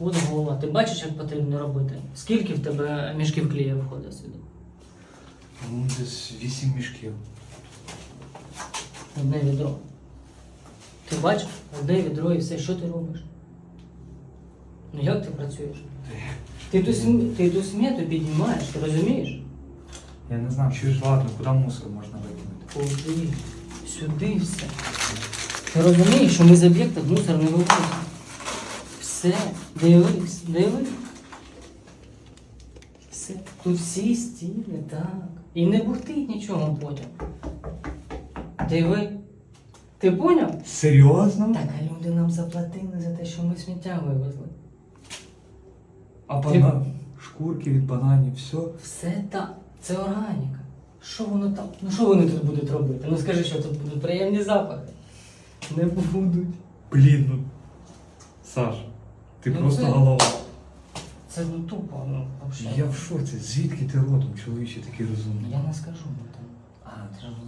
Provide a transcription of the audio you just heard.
От голова. Ти бачиш, як потрібно робити? Скільки в тебе мішків клея входить сюди? Ну, десь вісім мішків. Одне відро. Ти бачиш? Одне відро і все, що ти робиш? Ну як ти працюєш? Ти ту, см- ти ту смету піднімаєш, ти розумієш? Я не знаю, чи ж ладно, куди мусор можна викинути? Куди? Сюди все. Ти розумієш, що ми з об'єкта мусор не вивозимо. Все, дивись, дивись. Все. Тут всі стіни, так. І не бухтить нічого потім. Диви. Ти поняв? Серйозно? Так, а люди нам заплатили за те, що ми сміття вивезли. А бана... шкурки від бананів, все. Все так. Це органіка. Що воно там? Ну що вони тут будуть робити? Ну скажи, що тут будуть приємні запахи. Не будуть. Блін, ну. Саш, ти Ну, просто це- голова. Це ну тупо, ну взагалі. Я в шоці, звідки ти родом, чоловіче такий розумний? Я не скажу ну, там. А, розумієш.